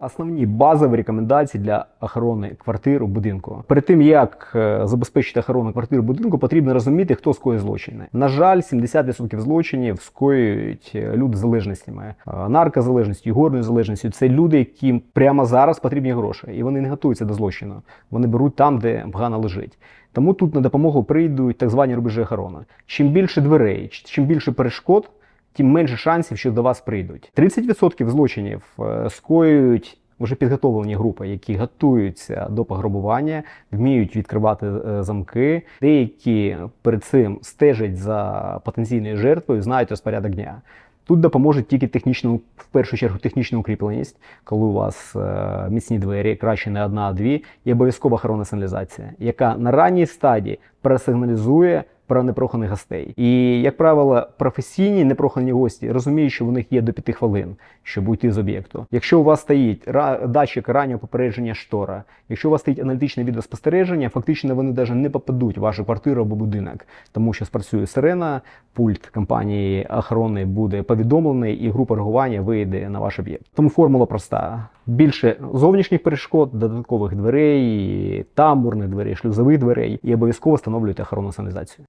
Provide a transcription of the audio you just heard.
Основні базові рекомендації для охорони квартир у будинку. Перед тим як е, забезпечити охорону квартир будинку, потрібно розуміти, хто скоює злочини. На жаль, 70% злочинів скоюють е, люди з залежностями, Е, наркозалежністю, ігорною залежністю. Це люди, яким прямо зараз потрібні гроші, і вони не готуються до злочину. Вони беруть там, де погано лежить. Тому тут на допомогу прийдуть так звані рубежі охорони. Чим більше дверей, чим більше перешкод, тим менше шансів, що до вас прийдуть. 30% злочинів е, скоюють вже підготовлені групи, які готуються до пограбування, вміють відкривати е, замки. Деякі перед цим стежать за потенційною жертвою, знають розпорядок дня. Тут допоможе тільки технічну, в першу чергу, технічна укріпленість, коли у вас е, міцні двері, краще не одна, а дві, і обов'язкова охоронна сигналізація, яка на ранній стадії просигналізує про непроханих гостей. І, як правило, професійні непрохані гості розуміють, що в них є до 5 хвилин, щоб уйти з об'єкту. Якщо у вас стоїть датчик раннього попередження штора, якщо у вас стоїть аналітичне відеоспостереження, фактично вони навіть не попадуть в вашу квартиру або будинок, тому що спрацює сирена, пульт компанії охорони буде повідомлений, і група реагування вийде на ваш об'єкт. Тому формула проста: більше зовнішніх перешкод, додаткових дверей, тамбурних дверей, шлюзових дверей, і обов'язково встановлюйте охоронну сигналізацію.